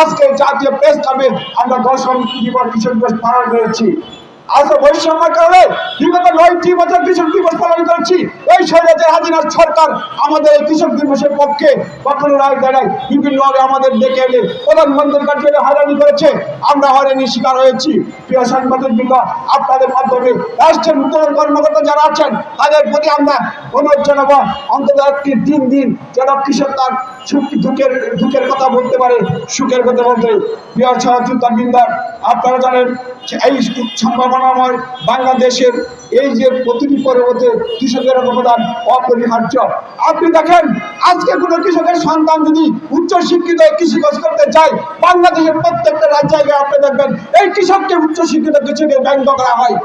আজকে জাতীয় প্রেস ক্লাবে আমরা দশম দিবস কৃষক দিবস পালন করেছি। আজকে কারণে বিগত নয়টি বছর দিবস পালন এই হাজিনার সরকার আমাদের এই কৃষক দিবসের পক্ষে কখনো রায় আমাদের ডেকে প্রধানমন্ত্রীর কার্যালয়ে হয়রানি করেছে। আমরা শিকার হয়েছি। প্রিয় সাংবাদিক আপনাদের মাধ্যমে রাষ্ট্রের কর্মকর্তা যারা আছেন, তাদের প্রতি আমরা অনুরোধ জানাব। অন্তত একটি দিন দিন যেন কৃষক তার দুঃখের দুঃখের কথা বলতে পারে? সুখের কথা বলতে প্রিয় সহযোগিতা বৃন্দ আপনারা জানেন এই সম্ভাবনাময় বাংলাদেশের এই যে প্রতিটি পর্বতে কৃষকের অবদান অপরিহার্য। আপনি দেখেন, আজকে কোনো কৃষকের সন্তান যদি উচ্চ শিক্ষিত কৃষিকাজ করতে চায়, বাংলাদেশের প্রত্যেকটা জায়গায় আপনি দেখবেন, এই কৃষককে উচ্চ শিক্ষিত কৃষকের ব্যঙ্গ করা হয়।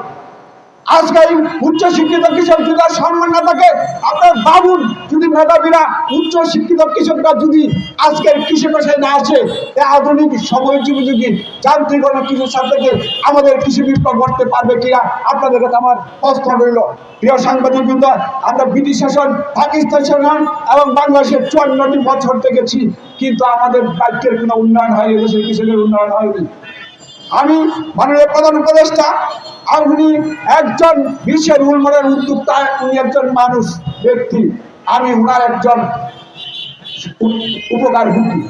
আজকে এই উচ্চ শিক্ষিত কৃষক যদি সম্মান না থাকে, আপনার বাবুর যদি মেধাবীরা উচ্চ শিক্ষিত কৃষকরা যদি আজকের কৃষি পেশায় না আসে আধুনিক সময় যুগোযোগী যান্ত্রিকরণ কৃষির সাথে আমাদের কৃষি বিপ্লব করতে পারবে কিনা, আপনাদের কাছে আমার প্রশ্ন রইল। প্রিয় সাংবাদিক বৃন্দ, আমরা ব্রিটিশ শাসন, পাকিস্তান শাসন এবং বাংলাদেশের চুয়ান্নটি বছর দেখেছি, কিন্তু আমাদের রাজ্যের কোনো উন্নয়ন হয়নি, দেশের কৃষকের উন্নয়ন হয়নি। আমি মাননীয় প্রধান উপদেষ্টা আপনি একজন বিশ্বের উন্নয়নের উদ্যোক্তা, উনি একজন মানুষ, ব্যক্তি। আমি উনার একজন উপ- উপকার ভুগি।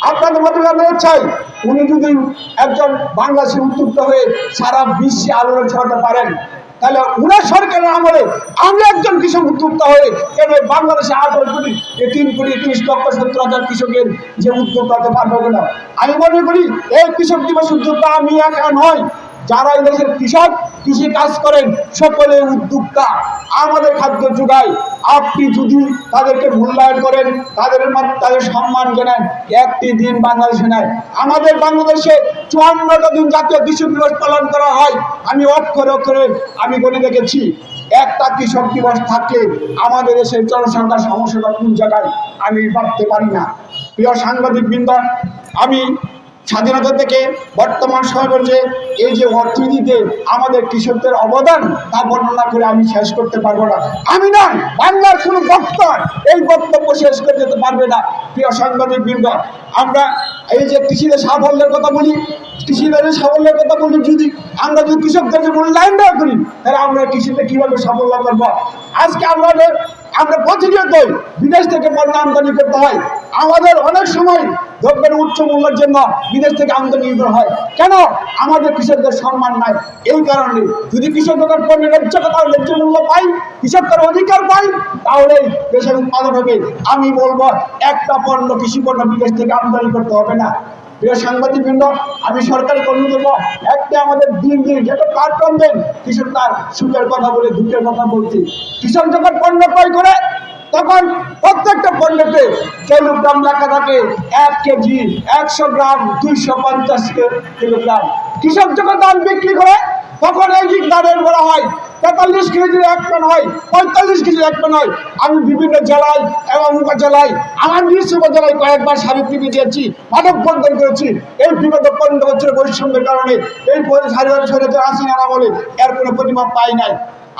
আপনাদের মধ্যে আমি চাই, উনি যদি একজন বাংলাদেশের উদ্যোক্তা হয়ে সারা বিশ্বে আলোড়ন ছড়াতে পারেন। তাহলে উনার সরকারের আমলে আমরা একজন কৃষক উদ্যোক্তা হয়ে কেন বাংলাদেশে আঠারো কোটি তিন কোটি, তিরিশ লক্ষ, সত্তর হাজার কৃষকের যে উদ্যোক্তা হতে পারব না আমি মনে করি এই কৃষক দিবস উদ্যোক্তা আমি একা নয় যারা এই দেশের কৃষক, কৃষি কাজ করেন সকলে উদ্যোক্তা। আমাদের খাদ্য যোগায় আপনি যদি তাদেরকে মূল্যায়ন করেন, তাদের তাদের সম্মান জানান, একটি দিন বাংলাদেশে নেয় আমাদের বাংলাদেশে চুয়ান্নটা দিন জাতীয় কৃষক দিবস পালন করা হয়। আমি অক্ষরে অক্ষরে আমি বলে দেখেছি একটা কৃষক দিবস থাকলে আমাদের দেশের জনসংখ্যার সমস্যাটা কোন জায়গায় আমি ভাবতে পারি না। প্রিয় সাংবাদিক বৃন্দ আমি স্বাধীনতা থেকে বর্তমান সময় পর্যন্ত এই যে অর্থনীতিতে আমাদের কৃষকদের অবদান, তা বর্ণনা করে আমি শেষ করতে পারব না। আমি নয়, বাংলার কোনো বক্তা এই বক্তব্য শেষ করে যেতে পারবে না, প্রিয় সাংবাদিক বৃন্দ আমরা এই যে কৃষিতে সাফল্যের কথা বলি কৃষিদের সাফল্যের কথা বলি, যদি আমরা যদি কৃষকদেরকে মূল্যায়ন না করি, তাহলে আমরা কৃষিতে কীভাবে সাফল্য করব? আজকে আমাদের আমরা প্রতিনিয়তই বিদেশ থেকে পণ্য আমদানি করতে হয়। আমাদের অনেক সময় দ্রব্যের উচ্চ মূল্যের জন্য বিদেশ থেকে আমদানি নির্ভর হয়। কেন? আমাদের কৃষকদের সম্মান নাই। এই কারণে যদি কৃষকদের পণ্য ন্যায্য কথা ন্যায্য মূল্য পাই, কৃষকদের অধিকার পাই, তাহলে দেশের উৎপাদন হবে। আমি বলব, একটা পণ্য, কৃষি পণ্য বিদেশ থেকে আমদানি করতে হবে না। প্রিয় সাংবাদিক বৃন্দ আমি সরকারি দেবো একটা আমাদের দিন দিন যেটা প্ল্যাটফর্ম দেন কৃষক তার সুখের কথা বলে, দুঃখের কথা বলছি। কৃষক যখন পণ্য ক্রয় করে, তখন প্রত্যেকটা পণ্যতে কিলোগ্রাম লেখা থাকে, এক কেজি, একশো গ্রাম, দুইশো পঞ্চাশ কিলোগ্রাম। কৃষক যখন ধান বিক্রি করে, তখন এই দানের বলা হয় তেতাল্লিশ কেজির এক প্যান হয়, পঁয়তাল্লিশ কেজির এক প্যান হয়, আমি বিভিন্ন জেলায় এবং উপজেলায় আমার নিজ উপজেলায় কয়েকবার সাবিত্রী দিয়েছি মাদক বন্ধন করেছি। এই বিগত পনেরো বছরের বৈষম্যের কারণে, এই সরেতে আসি না বলে, এর কোনো প্রতিমা পাই নাই।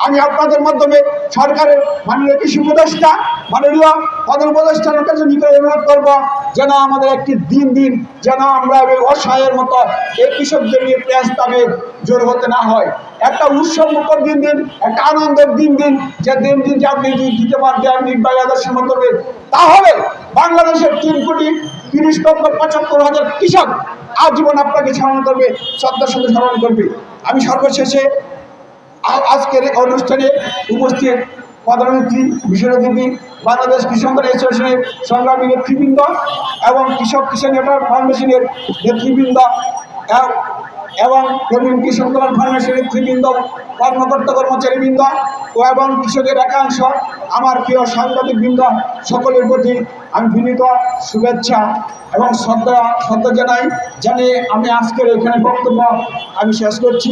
আমি আপনাদের মাধ্যমে সরকারের মাননীয় কৃষি উপদেষ্টা, মাননীয় প্রধান উপদেষ্টার কাছে নিকট অনুরোধ করব, যেন আমাদের একটি দিন দিন যেন আমরা অসহায়ের মতো এই কৃষকদের নিয়ে তাবে জোর হতে না হয়। একটা উৎসব মুখর দিন দিন, একটা আনন্দের দিন দিন, যে দিন দিন যে আপনি দিতে পারবেন আপনি সময় করবে, তাহলে বাংলাদেশের তিন কোটি তিরিশ লক্ষ পঁচাত্তর হাজার কৃষক আজীবন আপনাকে স্মরণ করবে, শ্রদ্ধার সঙ্গে স্মরণ করবে। আমি সর্বশেষে আজকের অনুষ্ঠানে উপস্থিত প্রধানমন্ত্রী বিশেষ অতিথি বাংলাদেশ কৃষক অ্যাসোসিয়েশনের সংগ্রামী নেতৃবৃন্দ এবং কৃষক কিষাণ নেটওয়ার্ক ফাউন্ডেশনের নেতৃবৃন্দ এবং প্রবীণ কৃষক কল্যাণ ফাউন্ডেশনের নেতৃবৃন্দ, কর্মকর্তা কর্মচারীবৃন্দ ও এবং কৃষকের একাংশ, আমার প্রিয় সাংবাদিক বৃন্দ সকলের প্রতি আমি বিনীত শুভেচ্ছা এবং শ্রদ্ধা শ্রদ্ধা জানাই। জানিয়ে আমি আজকের এখানে বক্তব্য আমি শেষ করছি।